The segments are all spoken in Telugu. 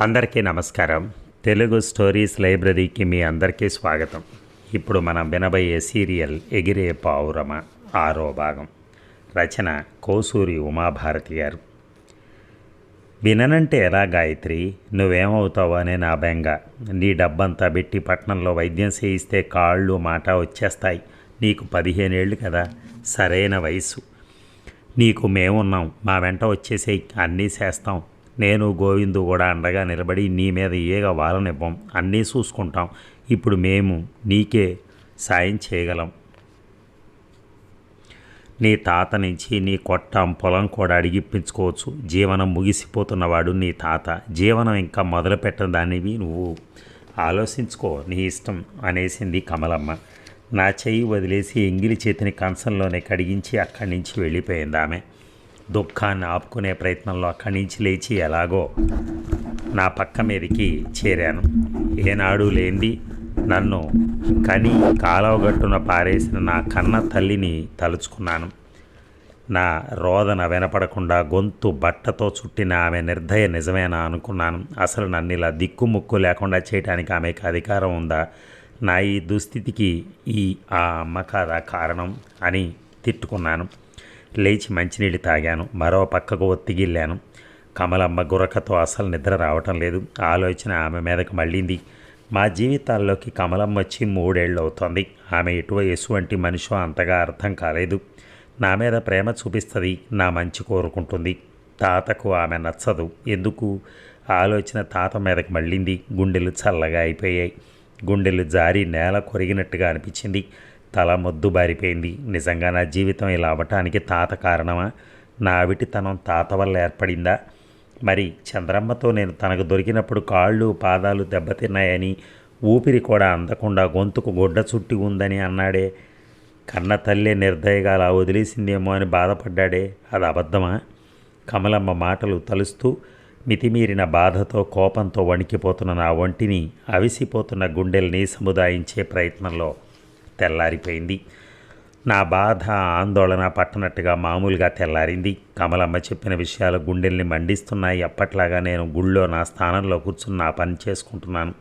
అందరికీ నమస్కారం. తెలుగు స్టోరీస్ లైబ్రరీకి మీ అందరికీ స్వాగతం. ఇప్పుడు మనం వినబోయే సీరియల్ ఎగిరే పావురమ ఆరో భాగం. రచన కోసూరి ఉమాభారతి గారు. విననంటే ఎలా గాయత్రి? నువ్వేమవుతావు అనే నా బెంగ. నీ డబ్బంతా పెట్టి పట్నంలో వైద్యం చేయిస్తే కాళ్ళు మాట వచ్చేస్తాయి. నీకు పదిహేనేళ్ళు కదా. సరైన వయసు నీకు మేమున్నాం. మా వెంట వచ్చేసేయ్. అన్నీ చేస్తాం. నేను గోవిందు కూడా అండగా నిలబడి నీ మీద ఏగ వాలనివ్వం. అన్నీ చూసుకుంటాం. ఇప్పుడు మేము నీకే సాయం చేయగలం. నీ తాత నుంచి నీ కొట్టం పొలం కూడా అడిగిప్పించుకోవచ్చు. జీవనం ముగిసిపోతున్నవాడు నీ తాత. జీవనం ఇంకా మొదలుపెట్టిన దానివి నువ్వు. ఆలోచించుకో నీ ఇష్టం అనేసింది కమలమ్మ. నా చెయ్యి వదిలేసి ఎంగిలి చేతిని కంచంలోనే కడిగించి అక్కడి నుంచి వెళ్ళిపోయింది ఆమె. దుఃఖాన్ని ఆపుకునే ప్రయత్నంలో అక్కడి నుంచి లేచి ఎలాగో నా పక్క మీదకి చేరాను. ఏనాడు లేంది నన్ను కని కాలవగట్టున పారేసిన నా కన్న తల్లిని తలుచుకున్నాను. నా రోదన వినపడకుండా గొంతు బట్టతో చుట్టిన ఆమె నిర్దయ నిజమేనా అనుకున్నాను. అసలు నన్ను ఇలా దిక్కుముక్కు లేకుండా చేయడానికి ఆమెకు అధికారం ఉందా? నా ఈ దుస్థితికి ఈ ఆ అమ్మ కాదా కారణం అని తిట్టుకున్నాను. లేచి మంచినీళ్ళు తాగాను. మరో పక్కకు ఒత్తిగిల్లాను. కమలమ్మ గురకతో అసలు నిద్ర రావటం లేదు. ఆలోచన ఆమె మీదకు మళ్ళీంది. మా జీవితాల్లోకి కమలమ్మ వచ్చి మూడేళ్ళు అవుతోంది ఆమె ఎటు ఎటువంటి మనిషో అంతగా అర్థం కాలేదు. నా మీద ప్రేమ చూపిస్తుంది నా మంచి కోరుకుంటుంది. తాతకు ఆమె నచ్చదు. ఎందుకు? ఆలోచన తాత మీదకి మళ్ళీంది. గుండెలు చల్లగా అయిపోయాయి. గుండెలు జారి నేల కొరిగినట్టుగా అనిపించింది. తల మొద్దు బారిపోయింది. నిజంగా నా జీవితం ఇలా అవ్వటానికి తాత కారణమా? నా అవిటితనం తాత వల్ల ఏర్పడిందా? మరి చంద్రమ్మతో నేను తనకు దొరికినప్పుడు కాళ్ళు పాదాలు దెబ్బతిన్నాయని ఊపిరి కూడా అందకుండా గొంతుకు గుడ్డ చుట్టి ఉందని అన్నాడే. కన్న తల్లే నిర్దయగా అలా వదిలేసిందేమో అని బాధపడ్డాడే. అది అబద్ధమా? కమలమ్మ మాటలు తలుస్తూ మితిమీరిన బాధతో కోపంతో వణికిపోతున్న నా ఒంటిని అవిసిపోతున్న గుండెల్ని సముదాయించే ప్రయత్నంలో తెల్లారిపోయింది. నా బాధ ఆందోళన పట్టనట్టుగా మామూలుగా తెల్లారింది. కమలమ్మ చెప్పిన విషయాలు గుండెల్ని మండిస్తున్నాయి. అప్పట్లాగా నేను గుళ్ళో నా స్థానంలో కూర్చుని నా పని చేసుకుంటున్నాను.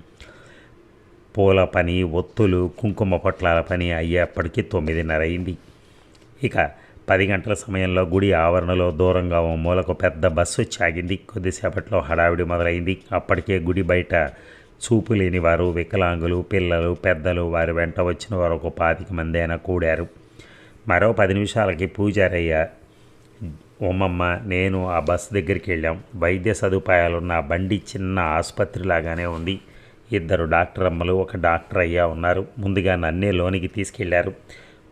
పూల పని ఒత్తులు కుంకుమ పొట్లాల పని అయ్యేప్పటికీ తొమ్మిదిన్నర అయింది ఇక పది గంటల సమయంలో గుడి ఆవరణలో దూరంగా ఓ మూలకు పెద్ద బస్సు వచ్చి ఆగింది. కొద్దిసేపట్లో హడావిడి మొదలైంది. అప్పటికే గుడి బయట చూపు లేని వారు వికలాంగులు పిల్లలు పెద్దలు వారి వెంట వచ్చిన వారు ఒక పాతిక మంది అయినా కూడారు. మరో పది నిమిషాలకి పూజారయ్య ఉమ్మమ్మ నేను ఆ బస్సు దగ్గరికి వెళ్ళాం. వైద్య సదుపాయాలున్న బండి చిన్న ఆసుపత్రి లాగానే ఉంది. ఇద్దరు డాక్టర్ అమ్మలు ఒక డాక్టర్ అయ్యా ఉన్నారు. ముందుగా నన్నే లోనికి తీసుకెళ్ళారు.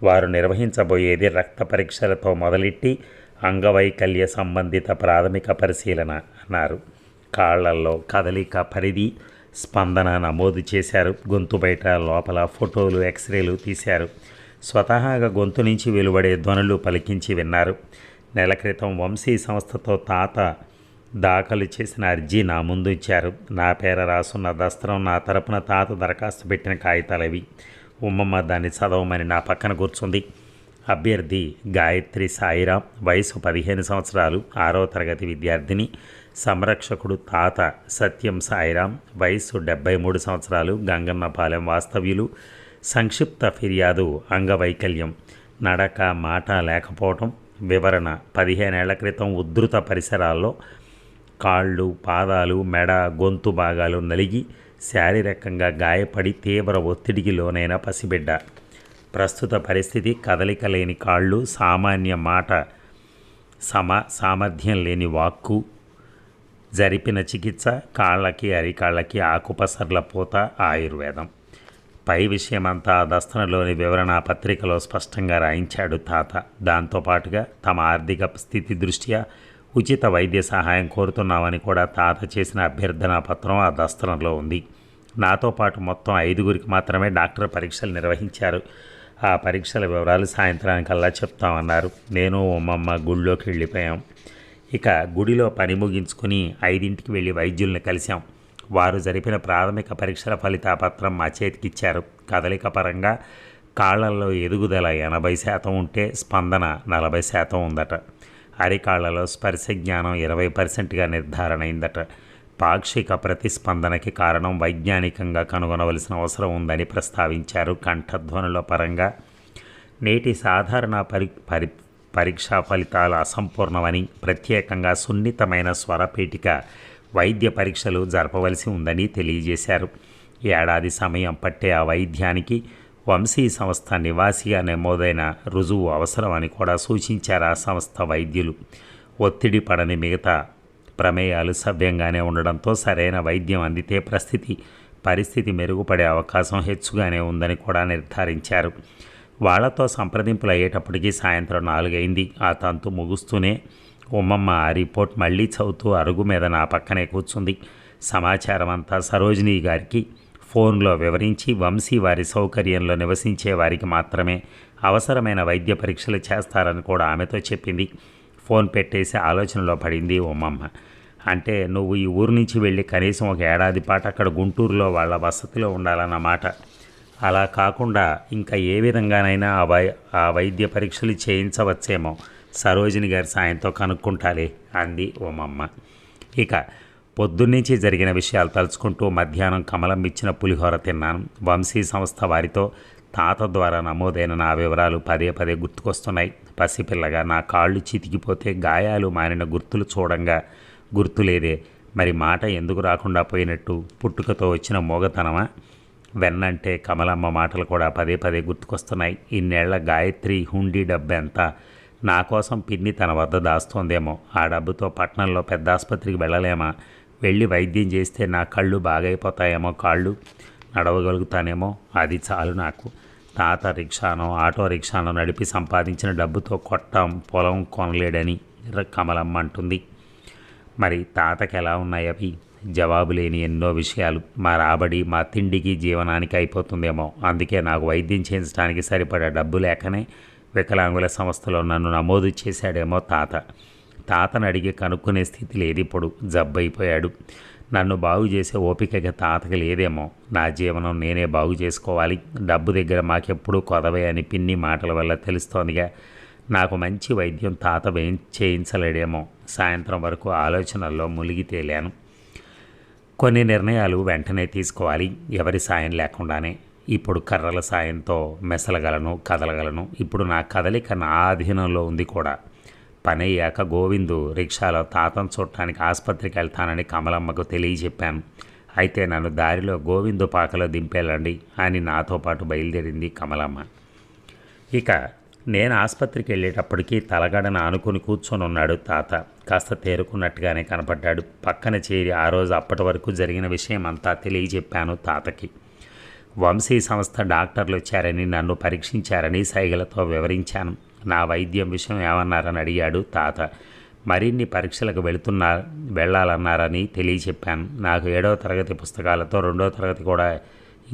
వారు నిర్వహించబోయేది రక్త పరీక్షలతో మొదలెట్టి అంగవైకల్య సంబంధిత ప్రాథమిక పరిశీలన అన్నారు. కాళ్ళల్లో కదలిక పరిధి స్పందన నమోదు చేశారు. గొంతు బయట లోపల ఫోటోలు ఎక్స్రేలు తీశారు. స్వతహాగా గొంతు నుంచి వెలువడే ధ్వనులు పలికించి విన్నారు. నెల క్రితం వంశీ సంస్థతో తాత దాఖలు చేసిన అర్జీ నా ముందు ఇచ్చారు నా పేర రాసున్న దస్త్రం నా తరపున తాత దరఖాస్తు పెట్టిన కాగితాలవి ఉమ్మమ్మ దాన్ని చదవమని నా పక్కన కూర్చుంది. అభ్యర్థి గాయత్రి సాయిరాం వయసు పదిహేను సంవత్సరాలు ఆరో తరగతి విద్యార్థిని. సంరక్షకుడు తాత సత్యం సాయిరాం వయసు డెబ్బై మూడు సంవత్సరాలు గంగన్నపాలెం వాస్తవ్యులు సంక్షిప్త ఫిర్యాదు అంగవైకల్యం. నడక మాట లేకపోవటం వివరణ పదిహేనేళ్ళ క్రితం ఉద్ధృత పరిసరాల్లో కాళ్ళు పాదాలు మెడ గొంతు భాగాలు నలిగి శారీరకంగా గాయపడి తీవ్ర ఒత్తిడికి లోనైన పసిబిడ్డ. ప్రస్తుత పరిస్థితి కదలిక లేని కాళ్ళు సామాన్య మాట సమ సామర్థ్యం లేని వాక్కు జరిపిన చికిత్స కాళ్ళకి అరికాళ్ళకి ఆకుపసర్ల పూత ఆయుర్వేదం. పై విషయమంతా ఆ దస్తనలోని వివరణ పత్రికలో స్పష్టంగా రాయించాడు తాత. దాంతోపాటుగా తమ ఆర్థిక స్థితి దృష్ట్యా ఉచిత వైద్య సహాయం కోరుతున్నామని కూడా తాత చేసిన అభ్యర్థనా పత్రం ఆ దస్తనలో ఉంది. నాతో పాటు మొత్తం ఐదుగురికి మాత్రమే డాక్టర్ పరీక్షలు నిర్వహించారు. ఆ పరీక్షల వివరాలు సాయంత్రానికల్లా చెప్తామన్నారు. నేను ఉమ్మమ్మ గుళ్ళోకి వెళ్ళిపోయాం ఇక గుడిలో పని ముగించుకుని ఐదింటికి వెళ్ళి వైద్యుల్ని కలిశాం. వారు జరిపిన ప్రాథమిక పరీక్షల ఫలితాపత్రం మా చేతికిచ్చారు. కదలిక పరంగా కాళ్ళలో ఎదుగుదల ఎనభై శాతం ఉంటే స్పందన నలభై శాతం ఉందట. అరికాళ్ళలో స్పర్శ జ్ఞానం ఇరవై పర్సెంట్గా నిర్ధారణ అయిందట పాక్షిక ప్రతిస్పందనకి కారణం వైజ్ఞానికంగా కనుగొనవలసిన అవసరం ఉందని ప్రస్తావించారు. కంఠధ్వనుల పరంగా నేటి సాధారణ పరి పరి పరీక్షా ఫలితాలు అసంపూర్ణమని ప్రత్యేకంగా సున్నితమైన స్వరపేటిక వైద్య పరీక్షలు జరపవలసి ఉందని తెలియజేశారు. ఏడాది సమయం పట్టే ఆ వైద్యానికి వంశీ సంస్థ నివాసిగా నమోదైన రుజువు అవసరమని కూడా సూచించారు ఆ సంస్థ వైద్యులు. ఒత్తిడి పడని మిగతా ప్రమేయాలు సవ్యంగానే ఉండడంతో సరైన వైద్యం అందితే ప్రస్థితి పరిస్థితి మెరుగుపడే అవకాశం హెచ్చుగానే ఉందని కూడా నిర్ధారించారు. వాళ్ళతో సంప్రదింపులు అయ్యేటప్పటికీ సాయంత్రం నాలుగైంది. ఆ తంతు ముగుస్తూనే ఉమ్మమ్మ ఆ రిపోర్ట్ మళ్ళీ చదువుతూ అరుగు మీద నా పక్కనే కూర్చుంది. సమాచారం అంతా సరోజిని గారికి ఫోన్లో వివరించి వంశీ వారి సౌకర్యంలో నివసించే వారికి మాత్రమే అవసరమైన వైద్య పరీక్షలు చేస్తారని కూడా ఆమెతో చెప్పింది. ఫోన్ పెట్టేసి ఆలోచనలో పడింది ఉమ్మమ్మ అంటే నువ్వు ఈ ఊరు నుంచి వెళ్ళి కనీసం ఒక ఏడాది పాటు అక్కడ గుంటూరులో వాళ్ళ వసతిలో ఉండాలన్నమాట. అలా కాకుండా ఇంకా ఏ విధంగానైనా ఆ వై ఆ వైద్య పరీక్షలు చేయించవచ్చేమో. సరోజిని గారి సాయంతో కనుక్కుంటాలే అంది ఓమమ్మ. ఇక పొద్దున్నుంచి జరిగిన విషయాలు తలుచుకుంటూ మధ్యాహ్నం కమలం ఇచ్చిన పులిహోర తిన్నాను. వంశీ సంస్థ వారితో తాత ద్వారా నమోదైన నా వివరాలు పదే పదే గుర్తుకొస్తున్నాయి. పసిపిల్లగా నా కాళ్ళు చితికిపోతే గాయాలు మారిన గుర్తులు చూడంగా గుర్తులేదే. మరి మాట ఎందుకు రాకుండా పోయినట్టు? పుట్టుకతో వచ్చిన మోగతనమా? వెన్నంటే కమలమ్మ మాటలు కూడా పదే పదే గుర్తుకొస్తున్నాయి. ఇన్నేళ్ళ గాయత్రి హుండీ డబ్బెంతా నా కోసం పిన్ని తన వద్ద దాస్తోందేమో. ఆ డబ్బుతో పట్టణంలో పెద్ద ఆసుపత్రికి వెళ్ళలేమా? వెళ్ళి వైద్యం చేస్తే నా కళ్ళు బాగైపోతాయేమో కాళ్ళు? నడవగలుగుతానేమో? అది చాలు నాకు. తాత రిక్షానో ఆటో రిక్షానో నడిపి సంపాదించిన డబ్బుతో కొట్టం పొలం కొనలేడని కమలమ్మ అంటుంది. మరి తాతకి ఎలా ఉన్నాయి అవి? జవాబు లేని ఎన్నో విషయాలు. మా రాబడి మా తిండికి జీవనానికి అయిపోతుందేమో. అందుకే నాకు వైద్యం చేయించడానికి సరిపడా డబ్బు లేకనే వికలాంగుల సంస్థలో నన్ను నమోదు చేశాడేమో తాత. తాతను అడిగి కనుక్కునే స్థితి లేదు ఇప్పుడు. జబ్బైపోయాడు నన్ను బాగు చేసే ఓపికగా తాతకి లేదేమో. నా జీవనం నేనే బాగు చేసుకోవాలి. డబ్బు దగ్గర మాకెప్పుడూ కొదవే అని పిన్ని మాటల వల్ల తెలుస్తోందిగా. నాకు మంచి వైద్యం తాత వేయి చేయించలేడేమో. సాయంత్రం వరకు ఆలోచనల్లో మునిగి తేలాను. కొన్ని నిర్ణయాలు వెంటనే తీసుకోవాలి. ఎవరి సాయం లేకుండానే. ఇప్పుడు కర్రల సాయంతో మెసలగలను కదలగలను. ఇప్పుడు నా కదలిక నా ఆధీనంలో ఉంది కూడా. పని అయ్యాక గోవిందు రిక్షాలో తాతను చూడటానికి ఆసుపత్రికి వెళ్తానని కమలమ్మకు తెలియజెప్పాను. అయితే నన్ను దారిలో గోవిందు పాకలో దింపేళ్ళండి అని నాతో పాటు బయలుదేరింది కమలమ్మ. ఇక నేను ఆసుపత్రికి వెళ్ళేటప్పటికీ తలగడన ఆనుకుని కూర్చొని ఉన్నాడు తాత. కాస్త తేరుకున్నట్టుగానే కనపడ్డాడు. పక్కన చేరి ఆ రోజు అప్పటి వరకు జరిగిన విషయం అంతా తెలియజెప్పాను తాతకి. వంశీ సంస్థ డాక్టర్లు వచ్చారని నన్ను పరీక్షించారని సైగలతో వివరించాను. నా వైద్యం విషయం ఏమన్నారని అడిగాడు తాత. మరిన్ని పరీక్షలకు వెళుతున్నా వెళ్ళాలన్నారని తెలియచెప్పాను నాకు ఏడవ తరగతి పుస్తకాలతో రెండవ తరగతి కూడా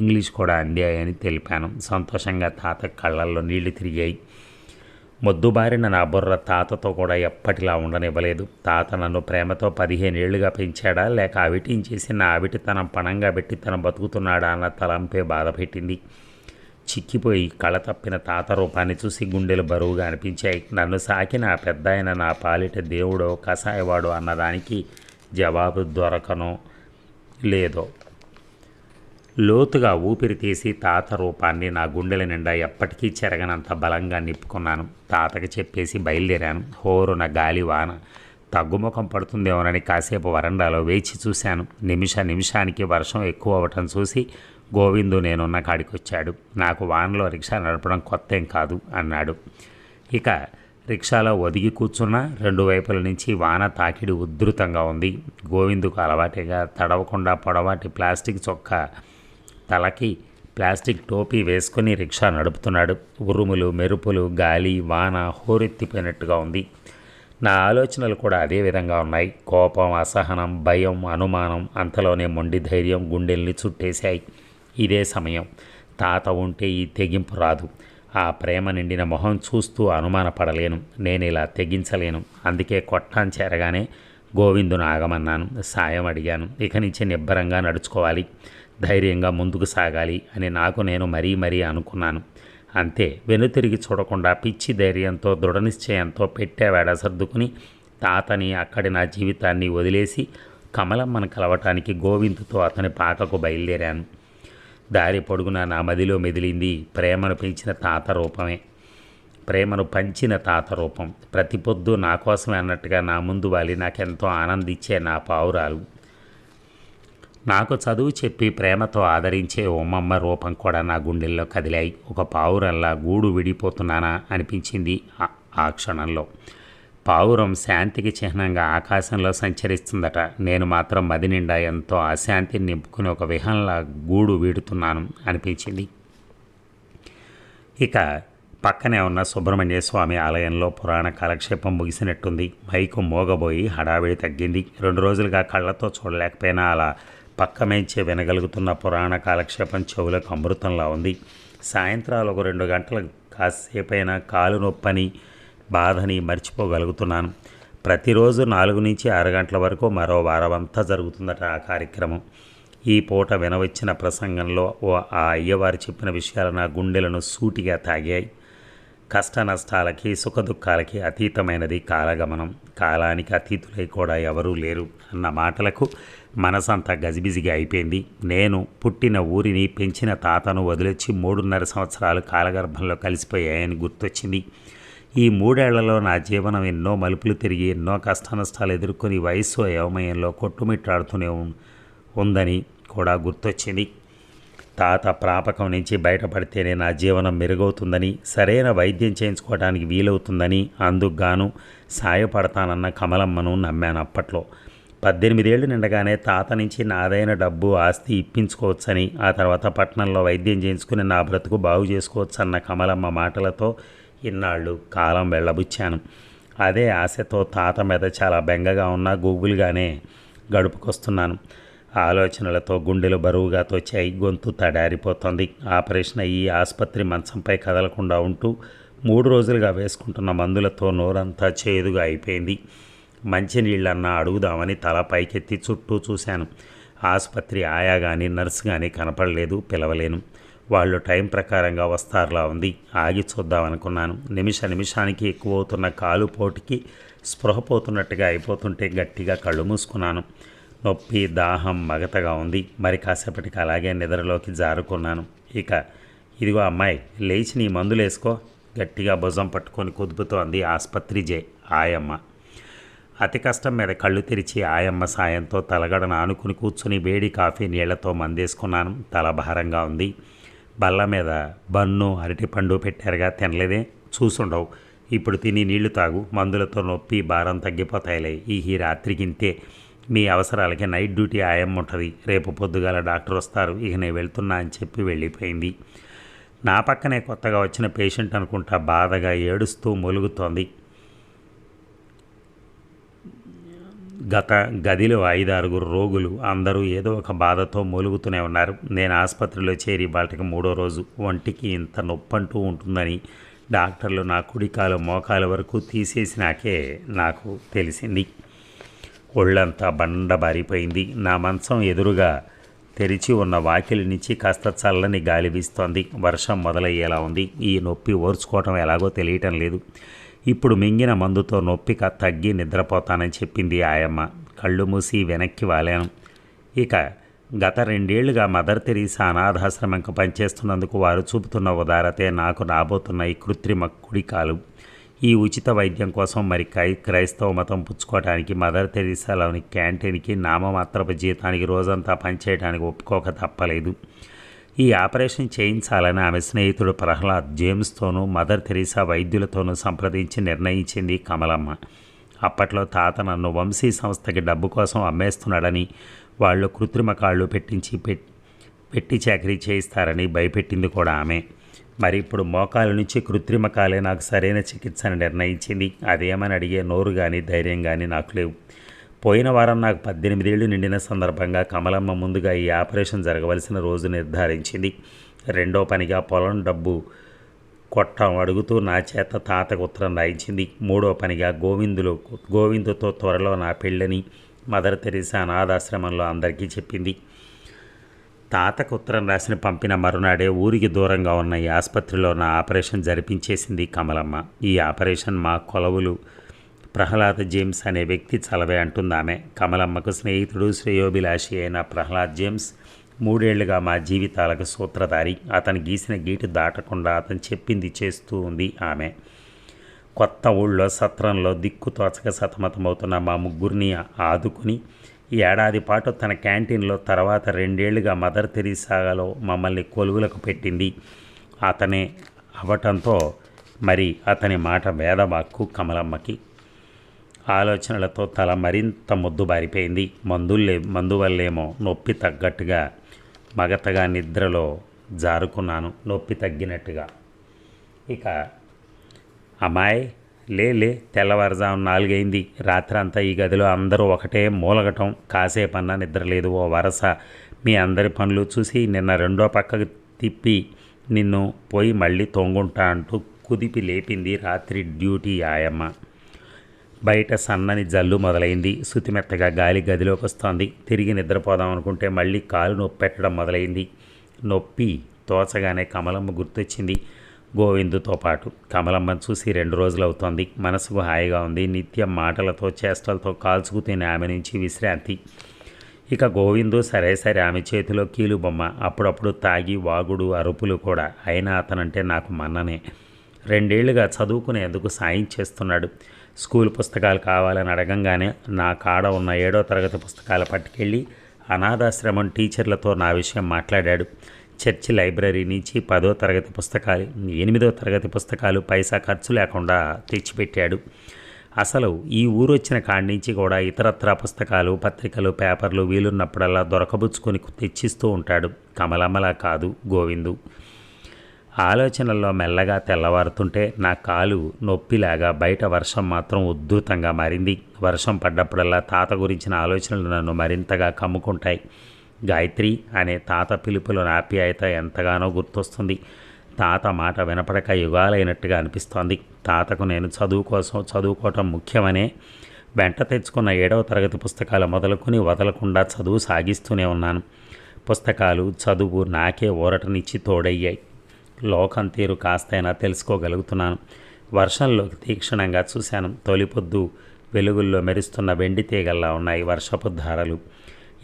ఇంగ్లీష్ కూడా అందాయని తెలిపాను. సంతోషంగా తాత కళ్ళల్లో నీళ్ళు తిరిగాయి. మొద్దుబారిన నా బుర్ర తాతతో కూడా ఎప్పటిలా ఉండనివ్వలేదు. తాత నన్ను ప్రేమతో పదిహేను పెంచాడా లేక అవిటించేసి నా అవిటితనం పణంగా పెట్టి తన బతుకుతున్నాడా అన్న తలంపే బాధ పెట్టింది. చిక్కిపోయి కళ తప్పిన తాత రూపాన్ని చూసి గుండెలు బరువుగా అనిపించాయి. నన్ను సాకిన ఆ పెద్ద ఆయన నా పాలిట దేవుడో కషాయవాడో అన్నదానికి జవాబు దొరకనో లేదో. లోతుగా ఊపిరి తీసి తాత రూపాన్ని నా గుండెల నిండా ఎప్పటికీ చెరగనంత బలంగా నిప్పుకున్నాను. తాతకి చెప్పేసి బయలుదేరాను. హోరున గాలి వాన తగ్గుముఖం పడుతుందేమోనని కాసేపు వరండాలో వేచి చూశాను. నిమిష నిమిషానికి వర్షం ఎక్కువ అవ్వటం చూసి గోవిందు నేనున్న కాడికి వచ్చాడు నాకు వానలో రిక్షా నడపడం కొత్త ఏం కాదు అన్నాడు. ఇక రిక్షాలో ఒదిగి కూర్చున్న రెండు వైపుల నుంచి వాన తాకిడి ఉధృతంగా ఉంది. గోవిందుకు అలవాటిగా తడవకుండా పొడవాటి ప్లాస్టిక్ చొక్కా తలకి ప్లాస్టిక్ టోపీ వేసుకొని రిక్షా నడుపుతున్నాడు. ఉరుములు మెరుపులు గాలి వాన హోరెత్తిపోయినట్టుగా ఉంది. నా ఆలోచనలు కూడా అదే విధంగా ఉన్నాయి. కోపం అసహనం భయం అనుమానం అంతలోనే మొండి ధైర్యం గుండెల్ని చుట్టేశాయి. ఇదే సమయం. తాత ఉంటే ఈ తెగింపు రాదు. ఆ ప్రేమ నిండిన మొహం చూస్తూ అనుమానపడలేను. నేను ఇలా తెగించలేను. అందుకే కొట్టాన్ చేరగానే గోవిందును ఆగమన్నాను. సాయం అడిగాను. ఇక నుంచి నిబ్బరంగా నడుచుకోవాలి. ధైర్యంగా ముందుకు సాగాలి అని నాకు నేను మరీ మరీ అనుకున్నాను. అంతే వెనుతిరిగి చూడకుండా పిచ్చి ధైర్యంతో దృఢనిశ్చయంతో పెట్టేవాడ సర్దుకుని తాతని అక్కడి నా జీవితాన్ని వదిలేసి కమలమ్మను కలవటానికి గోవిందుతో అతని పాకకు బయలుదేరాను. దారి పొడుగున నా మదిలో మెదిలింది ప్రేమను పెంచిన తాత రూపమే. ప్రేమను పంచిన తాత రూపం. ప్రతి పొద్దు నా కోసమే అన్నట్టుగా నా ముందు వాలి నాకెంతో ఆనందించే నా పావురాలు. నాకు చదువు చెప్పి ప్రేమతో ఆదరించే ఉమ్మమ్మ రూపం కూడా నా గుండెల్లో కదిలాయి. ఒక పావురల్లా గూడు విడిపోతున్నానా అనిపించింది ఆ- ఆ క్షణంలో. పావురం శాంతికి చిహ్నంగా ఆకాశంలో సంచరిస్తుందట. నేను మాత్రం మది నిండా ఎంతో అశాంతిని నింపుకుని ఒక విహంలా గూడు వీడుతున్నాను అనిపించింది. ఇక పక్కనే ఉన్న సుబ్రహ్మణ్య స్వామి ఆలయంలో పురాణ కాలక్షేపం ముగిసినట్టుంది. మైకు మోగబోయి హడావిడి తగ్గింది. రెండు రోజులుగా కళ్ళతో చూడలేకపోయినా అలా పక్క మేంచే వినగలుగుతున్న పురాణ కాలక్షేపం చెవులకు అమృతంలా ఉంది. సాయంత్రాలు ఒక రెండు గంటలు కాసేపైనా కాలు నొప్పని బాధని మర్చిపోగలుగుతున్నాను. ప్రతిరోజు నాలుగు నుంచి ఆరు గంటల వరకు మరో వారమంతా జరుగుతుందట ఆ కార్యక్రమం. ఈ పూట వినవచ్చిన ప్రసంగంలో ఓ ఆ అయ్యవారు చెప్పిన విషయాలు నా గుండెలను సూటిగా తాగాయి. కష్ట నష్టాలకి సుఖదుఖాలకి అతీతమైనది కాలగమనం. కాలానికి అతీతులై కూడా ఎవరూ లేరు అన్న మాటలకు మనసంతా గజిబిజిగా అయిపోయింది. నేను పుట్టిన ఊరిని పెంచిన తాతను వదిలొచ్చి మూడున్నర సంవత్సరాలు కాలగర్భంలో కలిసిపోయాయని గుర్తొచ్చింది. ఈ మూడేళ్ళలో నా జీవనం ఎన్నో మలుపులు తిరిగి ఎన్నో కష్టనష్టాలు ఎదుర్కొని వయస్సు యవమయంలో కొట్టుమిట్టాడుతూనే ఉందని కూడా గుర్తొచ్చింది. తాత ప్రాపకం నుంచి బయటపడితేనే నా జీవనం మెరుగవుతుందని సరైన వైద్యం చేయించుకోవడానికి వీలవుతుందని అందుకు గాను సాయపడతానన్న కమలమ్మను నమ్మాను అప్పట్లో. పద్దెనిమిదేళ్ళు నిండగానే తాత నుంచి నాదైన డబ్బు ఆస్తి ఇప్పించుకోవచ్చని ఆ తర్వాత పట్టణంలో వైద్యం చేయించుకుని నా బ్రతుకు బాగు చేసుకోవచ్చన్న కమలమ్మ మాటలతో ఇన్నాళ్ళు కాలం వెళ్ళబుచ్చాను. అదే ఆశతో తాత మీద చాలా బెంగగా ఉన్న గూగుల్గానే గడుపుకొస్తున్నాను. ఆలోచనలతో గుండెలు బరువుగా తోచాయి గొంతు తడారిపోతుంది. ఆపరేషన్ అయ్యి ఆసుపత్రి మంచంపై కదలకుండా ఉంటూ మూడు రోజులుగా వేసుకుంటున్న మందులతో నోరంతా చేదుగా అయిపోయింది. మంచినీళ్ళన్నా అడుగుదామని తల పైకెత్తి చుట్టూ చూశాను. ఆసుపత్రి ఆయా కానీ నర్స్ కానీ కనపడలేదు పిలవలేను. వాళ్ళు టైం ప్రకారంగా వస్తారులా ఉంది ఆగి చూద్దామనుకున్నాను. నిమిష నిమిషానికి ఎక్కువవుతున్న కాలు పోటుకి స్పృహపోతున్నట్టుగా అయిపోతుంటే గట్టిగా కళ్ళు మూసుకున్నాను. నొప్పి దాహం మగతగా ఉంది. మరి కాసేపటికి అలాగే నిద్రలోకి జారుకున్నాను. ఇక ఇదిగో అమ్మాయి లేచి నీ మందులు వేసుకో గట్టిగా భుజం పట్టుకొని కుదుపుతోంది ఆసుపత్రి జే ఆయమ్మ. అతి కష్టం మీద కళ్ళు తెరిచి ఆయమ్మ సాయంతో తలగడను ఆనుకుని కూర్చుని వేడి కాఫీ నీళ్ళతో మందేసుకున్నాను. తల భారంగా ఉంది. బల్ల మీద బన్ను అరటిపండు పెట్టారుగా తినలేదే. చూసుండవు. ఇప్పుడు తిని నీళ్ళు తాగు. మందులతో నొప్పి భారం తగ్గిపోతాయిలే. ఈ ఈ రాత్రికి ఇంతే మీ అవసరాలకి నైట్ డ్యూటీ ఆయమ్మ ఉంటుంది. రేపు పొద్దుగాల డాక్టర్ వస్తారు. ఇక నేను వెళ్తున్నా అని చెప్పి వెళ్ళిపోయింది. నా పక్కనే కొత్తగా వచ్చిన పేషెంట్ అనుకుంటా బాధగా ఏడుస్తూ మొలుగుతోంది. గత గదిలో ఐదారుగురు రోగులు అందరూ ఏదో ఒక బాధతో మూలుగుతూనే ఉన్నారు. నేను ఆసుపత్రిలో చేరి వాళ్ళకి మూడో రోజు ఒంటికి ఇంత నొప్పంటూ ఉంటుందని డాక్టర్లు నా కుడికాలు మోకాల వరకు తీసేసినాకే నాకు తెలిసింది. ఒళ్ళంతా బండబారిపోయింది. నా మంచం ఎదురుగా తెరిచి ఉన్న వాకిలి నుంచి కాస్త చల్లని గాలి వీస్తోంది. వర్షం మొదలయ్యేలా ఉంది. ఈ నొప్పి ఓర్చుకోవటం ఎలాగో తెలియటం లేదు. ఇప్పుడు మింగిన మందుతో నొప్పిక తగ్గి నిద్రపోతానని చెప్పింది ఆయమ్మ కళ్ళు మూసి వెనక్కి వాలాను. ఇక గత రెండేళ్ళుగా మదర్ తెరీసా అనాథాశ్రమంకు పనిచేస్తున్నందుకు వారు చూపుతున్న ఉదారతే నాకు రాబోతున్న ఈ కృత్రిమ కుడికాలు. ఈ ఉచిత వైద్యం కోసం మరి క్రై క్రైస్తవ మతం పుచ్చుకోవడానికి మదర్ తెరీసాలోని క్యాంటీన్కి నామమాత్రపు జీతానికి రోజంతా పనిచేయడానికి ఒప్పుకోక తప్పలేదు. ఈ ఆపరేషన్ చేయించాలని ఆమె స్నేహితుడు ప్రహ్లాద్ జేమ్స్తోనూ మదర్ తెరీసా వైద్యులతోనూ సంప్రదించి నిర్ణయించింది కమలమ్మ. అప్పట్లో తాత నన్ను వంశీ సంస్థకి డబ్బు కోసం అమ్మేస్తున్నాడని వాళ్ళు కృత్రిమ కాళ్ళు పెట్టించి పెట్టి చాకరీ చేయిస్తారని భయపెట్టింది కూడా ఆమె. మరి ఇప్పుడు మోకాల నుంచి కృత్రిమ కాలే నాకు సరైన చికిత్సను నిర్ణయించింది. అదేమని అడిగే నోరు కానీ ధైర్యం కానీ నాకు లేవు. పోయిన వారం నాకు పద్దెనిమిదేళ్ళు నిండిన సందర్భంగా కమలమ్మ ముందుగా ఈ ఆపరేషన్ జరగవలసిన రోజు నిర్ధారించింది. రెండో పనిగా పొలం డబ్బు కొట్టం అడుగుతూ నా చేత తాతకు ఉత్తరం రాయించింది. మూడో పనిగా గోవిందులు గోవిందుతో త్వరలో నా పెళ్ళని మదర్ తెరీసా అనాథాశ్రమంలో అందరికీ చెప్పింది. తాతకు ఉత్తరం రాసిన పంపిన మరునాడే ఊరికి దూరంగా ఉన్న ఈ ఆసుపత్రిలో నా ఆపరేషన్ జరిపించేసింది కమలమ్మ. ఈ ఆపరేషన్ మా కొలవులు ప్రహ్లాద్ జేమ్స్ అనే వ్యక్తి చలవే అంటుంది ఆమె కమలమ్మకు స్నేహితుడు శ్రేయోభిలాషి అయిన ప్రహ్లాద్ జేమ్స్ మూడేళ్ళుగా మా జీవితాలకు సూత్రధారి. అతను గీసిన గీటు దాటకుండా అతను చెప్పింది చేస్తూ ఉంది ఆమె. కొత్త ఊళ్ళో సత్రంలో దిక్కు తోచక సతమతమవుతున్న మా ముగ్గురిని ఆదుకుని ఈ ఏడాది పాటు తన క్యాంటీన్లో తర్వాత రెండేళ్ళుగా మదర్ తెరీసాలో మమ్మల్ని కొలువులకు పెట్టింది. అతనే అవటంతో మరి అతని మాట వేదవాక్కు కమలమ్మకి. ఆలోచనలతో తల మరింత మొద్దుబారిపోయింది మందులే మందు వల్లేమో నొప్పి తగ్గట్టుగా మగతగా నిద్రలో జారుకున్నాను. నొప్పి తగ్గినట్టుగా. ఇక అమ్మాయి లే లే తెల్లవారుజాము నాలుగైంది. రాత్రంతా ఈ గదిలో అందరూ ఒకటే మూలగటం కాసేపన్నా నిద్రలేదు ఓ వరస. మీ అందరి పనులు చూసి నిన్న రెండో పక్కకు తిప్పి నిన్ను పోయి మళ్ళీ తొంగుంటా అంటూ కుదిపి లేపింది రాత్రి డ్యూటీ ఆయమ్మ. బయట సన్నని జల్లు మొదలైంది. శుతిమెత్తగా గాలి గదిలోకి వస్తోంది. తిరిగి నిద్రపోదాం అనుకుంటే మళ్ళీ కాలు నొప్పి పెట్టడం మొదలైంది. నొప్పి తోచగానే కమలమ్మ గుర్తొచ్చింది. గోవిందుతో పాటు కమలమ్మను చూసి రెండు రోజులు అవుతోంది మనసుకు హాయిగా ఉంది. నిత్యం మాటలతో చేష్టలతో కాల్చుకు తినే ఆమె నుంచి విశ్రాంతి. ఇక గోవిందు సరే సరే ఆమె చేతిలో కీలు బొమ్మ అప్పుడప్పుడు తాగి వాగుడు అరుపులు కూడా. అయినా అతనంటే నాకు మన్ననే. రెండేళ్ళుగా చదువుకునేందుకు సాయం చేస్తున్నాడు. స్కూల్ పుస్తకాలు కావాలని అడగంగానే నా కాడ ఉన్న ఏడో తరగతి పుస్తకాలు పట్టుకెళ్ళి అనాథాశ్రమం టీచర్లతో నా విషయం మాట్లాడాడు. చర్చి లైబ్రరీ నుంచి పదో తరగతి పుస్తకాలు ఎనిమిదో తరగతి పుస్తకాలు పైసా ఖర్చు లేకుండా తెచ్చిపెట్టాడు. అసలు ఈ ఊరు వచ్చిన కాడి నుంచి కూడా ఇతరత్ర పుస్తకాలు పత్రికలు పేపర్లు వీలున్నప్పుడల్లా దొరకబుచ్చుకొని తెచ్చిస్తూ ఉంటాడు. కమలమ్మలా కాదు గోవిందు. ఆలోచనల్లో మెల్లగా తెల్లవారుతుంటే నా కాలు నొప్పిలాగా బయట వర్షం మాత్రం ఉద్ధృతంగా మారింది. వర్షం పడ్డప్పుడల్లా తాత గురించిన ఆలోచనలు నన్ను మరింతగా కమ్ముకుంటాయి. గాయత్రి అనే తాత పిలుపులు ఆప్యాయత ఎంతగానో గుర్తొస్తుంది. తాత మాట వినపడక యుగాలైనట్టుగా అనిపిస్తోంది. తాతకు నేను చదువు కోసం చదువుకోవటం ముఖ్యమనే వెంట తెచ్చుకున్న ఏడవ తరగతి పుస్తకాలు మొదలుకొని వదలకుండా చదువు సాగిస్తూనే ఉన్నాను. పుస్తకాలు చదువు నాకే ఊరటనిచ్చి తోడయ్యాయి. లోకం తీరు కాస్తైనా తెలుసుకోగలుగుతున్నాను. వర్షంలోకి తీక్షణంగా చూశాను. తొలిపొద్దు వెలుగుల్లో మెరుస్తున్న వెండి తీగల్లా ఉన్నాయి వర్షపు ధారలు.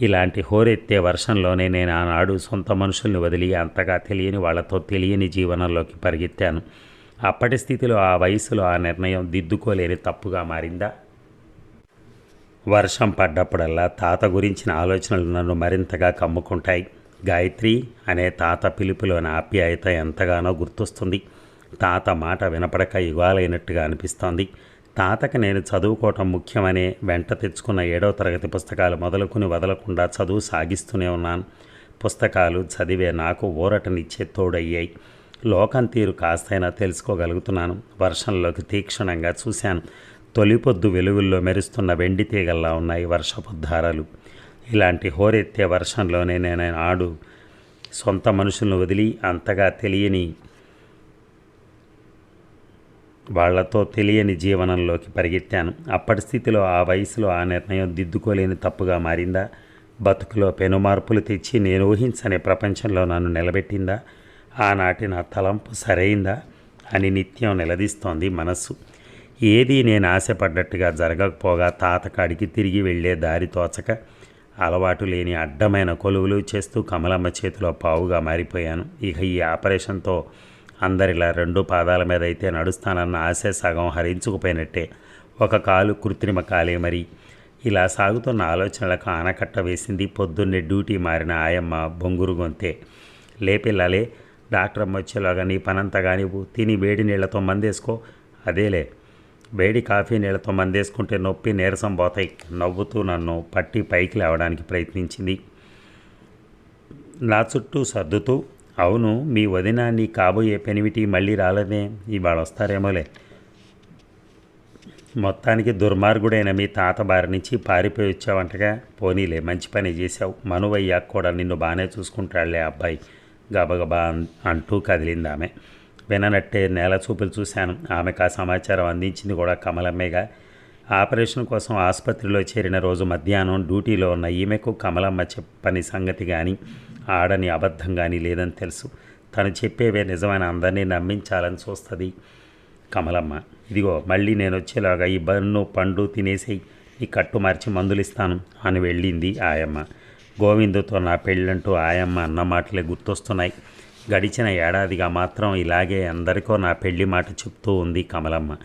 ఇలాంటి హోరెత్తే వర్షంలోనే నేను ఆనాడు సొంత మనుషుల్ని వదిలి అంతగా తెలియని వాళ్ళతో తెలియని జీవనంలోకి పరిగెత్తాను. అప్పటి స్థితిలో ఆ వయసులో ఆ నిర్ణయం దిద్దుకోలేని తప్పుగా మారిందా? వర్షం పడ్డప్పుడల్లా తాత గురించిన ఆలోచనలు నన్ను మరింతగా కమ్ముకుంటాయి. గాయత్రి అనే తాత పిలుపులోని ఆప్యాయత ఎంతగానో గుర్తొస్తుంది. తాత మాట వినపడక ఇవ్వాలైనట్టుగా అనిపిస్తోంది. తాతకి నేను చదువుకోవటం ముఖ్యమనే వెంట తెచ్చుకున్న ఏడవ తరగతి పుస్తకాలు మొదలుకుని వదలకుండా చదువు సాగిస్తూనే ఉన్నాను. పుస్తకాలు చదివే నాకు ఊరటనిచ్చే తోడయ్యాయి. లోకం తీరు కాస్తైనా తెలుసుకోగలుగుతున్నాను. వర్షంలోకి తీక్షణంగా చూశాను. తొలిపొద్దు వెలుగుల్లో మెరుస్తున్న వెండి తీగల్లా ఉన్నాయి వర్షపు ధారలు. ఇలాంటి హోరెత్తే వర్షంలోనే నేను ఆడు సొంత మనుషులను వదిలి అంతగా తెలియని వాళ్ళతో తెలియని జీవనంలోకి పరిగెత్తాను. అప్పటి స్థితిలో ఆ వయసులో ఆ నిర్ణయం దిద్దుకోలేని తప్పుగా మారిందా? బతుకులో పెనుమార్పులు తెచ్చి నేను ఊహించని ప్రపంచంలో నన్ను నిలబెట్టిందా? ఆనాటి నా తలంపు సరైందా? అని నిత్యం నిలదీస్తోంది మనస్సు. ఏదీ నేను ఆశపడ్డట్టుగా జరగకపోగా తాతకాడికి తిరిగి వెళ్ళే దారి తోచక అలవాటు లేని అడ్డమైన కొలువులు చేస్తూ కమలమ్మ చేతిలో పావుగా మారిపోయాను. ఇక ఈ ఆపరేషన్తో అందరిలా రెండు పాదాల మీద అయితే నడుస్తానన్న ఆశ సగం హరించుకుపోయినట్టే. ఒక కాలు కృత్రిమ కాలే మరి. ఇలా సాగుతున్న ఆలోచనలకు ఆనకట్ట వేసింది పొద్దున్నే డ్యూటీ మారిన ఆయమ్మ బొంగురు గొంతే. లేపిల్లలే డాక్టర్ అమ్మ వచ్చేలాగా నీ పనంతా కానివ్వు తిని వేడి నీళ్ళతో మందేసుకో. అదేలే. వేడి కాఫీ నీళ్ళతో మందేసుకుంటే నొప్పి నీరసం పోతాయి. నవ్వుతూ నన్ను పట్టి పైకి లేవడానికి ప్రయత్నించింది. నా చుట్టూ సర్దుతూ అవును మీ వదిన నీ కాబోయే పెనివిటి మళ్ళీ రాలేదే ఇవాళ వస్తారేమోలే. మొత్తానికి దుర్మార్గుడైన మీ తాత బారి నుంచి పారిపోయి వచ్చావంటగా పోనీలే మంచి పని చేశావు. మనువయ్యాక కూడా నిన్ను బాగానే చూసుకుంటాడులే అబ్బాయి గబగబా అంటూ కదిలింది ఆమె. విననట్టే నేల చూపులు చూశాను. ఆమెకు ఆ సమాచారం అందించింది కూడా కమలమ్మేగా. ఆపరేషన్ కోసం ఆసుపత్రిలో చేరిన రోజు మధ్యాహ్నం డ్యూటీలో ఉన్న ఈమెకు కమలమ్మ చెప్పని సంగతి కానీ ఆడని అబద్ధం కానీ లేదని తెలుసు. తను చెప్పేవే నిజమైన అందరినీ నమ్మించాలని చూస్తుంది కమలమ్మ. ఇదిగో మళ్ళీ నేను వచ్చేలాగా ఈ బన్ను పండు తినేసి ఈ కట్టు మార్చి మందులు ఇస్తాను అని వెళ్ళింది ఆయమ్మ. గోవిందుతో నా పెళ్ళంటూ ఆయమ్మ అన్న మాటలే గుర్తొస్తున్నాయి. గడిచిన ఏడాదిగా మాత్రం ఇలాగే అందరికో నా పెళ్ళి మాట చెప్తూ ఉంది కమలమ్మ.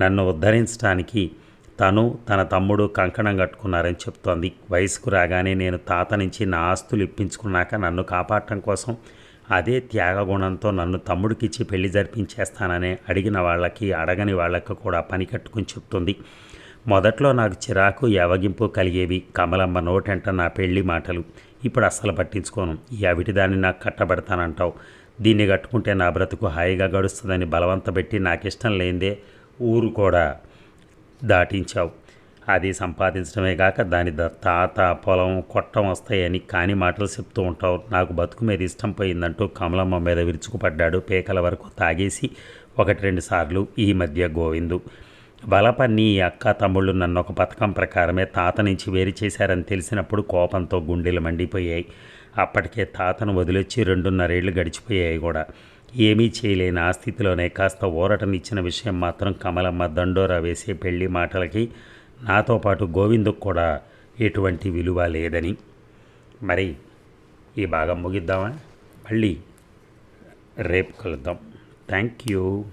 నన్ను ఉద్ధరించడానికి తను తన తమ్ముడు కంకణం కట్టుకున్నారని చెప్తోంది. వయసుకు రాగానే నేను తాత నుంచి నా ఆస్తులు ఇప్పించుకున్నాక నన్ను కాపాడటం కోసం అదే త్యాగగుణంతో నన్ను తమ్ముడికిచ్చి పెళ్ళి జరిపించేస్తానని అడిగిన వాళ్ళకి అడగని వాళ్ళకి కూడా పని కట్టుకుని చెప్తుంది. మొదట్లో నాకు చిరాకు యవగింపు కలిగేవి కమలమ్మ నోటంట నా పెళ్ళి మాటలు. ఇప్పుడు అస్సలు పట్టించుకోను. ఈ అవిటి దాన్ని నాకు కట్టబెడతానంటావు. దీన్ని కట్టుకుంటే నా బ్రతుకు హాయిగా గడుస్తుందని బలవంతపెట్టి నాకు ఇష్టం లేనిదే ఊరు కూడా దాటించావు. అది సంపాదించడమే కాక దాని తాత పొలం కొట్టం వస్తాయని కాని మాటలు చెప్తూ ఉంటావు. నాకు బతుకు మీద ఇష్టం పోయిందంటూ కమలమ్మ మీద విరుచుకుపడ్డాడు. పేకల వరకు తాగేసి ఒకటి రెండు సార్లు ఈ మధ్య గోవిందు. బలపన్ని నీ అక్క తమ్ముళ్ళు నన్ను ఒక పథకం ప్రకారమే తాత నుంచి వేరు చేశారని తెలిసినప్పుడు కోపంతో గుండెలు మండిపోయాయి. అప్పటికే తాతను వదిలొచ్చి రెండున్నరేళ్ళు గడిచిపోయాయి కూడా. ఏమీ చేయలేని ఆ స్థితిలోనే కాస్త ఊరటనిచ్చిన విషయం మాత్రం కమలమ్మ దండోరా వేసే పెళ్ళి మాటలకి నాతో పాటు గోవిందుకు కూడా ఎటువంటి విలువ లేదని. మరి ఈ భాగం ముగిద్దామా? మళ్ళీ రేపు కలుద్దాం. Thank you.